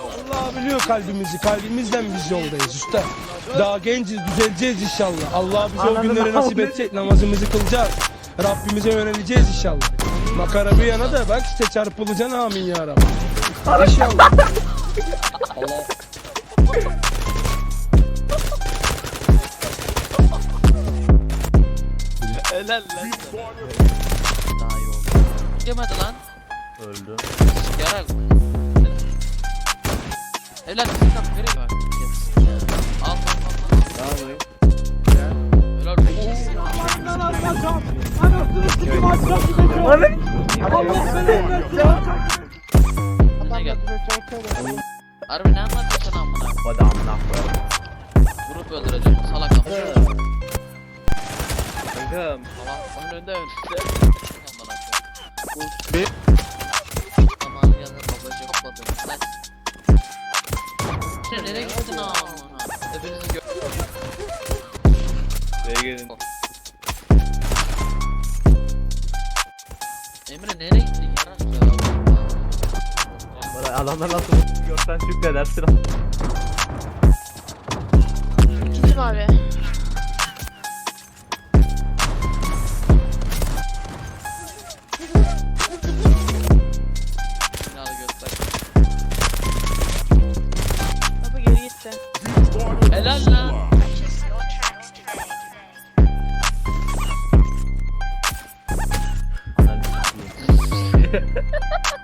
Allah biliyor kalbimizi. Kalbimizden biz yoldayız usta. Daha genciz, düzeleceğiz inşallah. Allah bize o günleri nasip edecek. Namazımızı kılacağız. Rabbimize yöneleceğiz inşallah. Makara bir yana da bak işte çarpılacaksın amin ya Rabbi. İnşallah. Helal lan. Daha iyi oldu. Yemedi lan. Öldü. Yarar. Evlat bir kapı nereye bak. Al al al. Yapayım? Helal olsun. Ne geldi? Harbi ne anlatıyorsun amına? Hadi amına koyalım. Vurup öldüreceğim salak amına. Kankam. Ama önünde önünde. Amına koyayım. Bir. Aman yanına babacı hopladım. Lan. Nereye gittin amına? Hepinizi gö... B'ye gelin. Emre nereye gittin yarak ya? Bana adamlar nasıl görsen şükredersin. İkinci mavi. Gitti. Helal lan.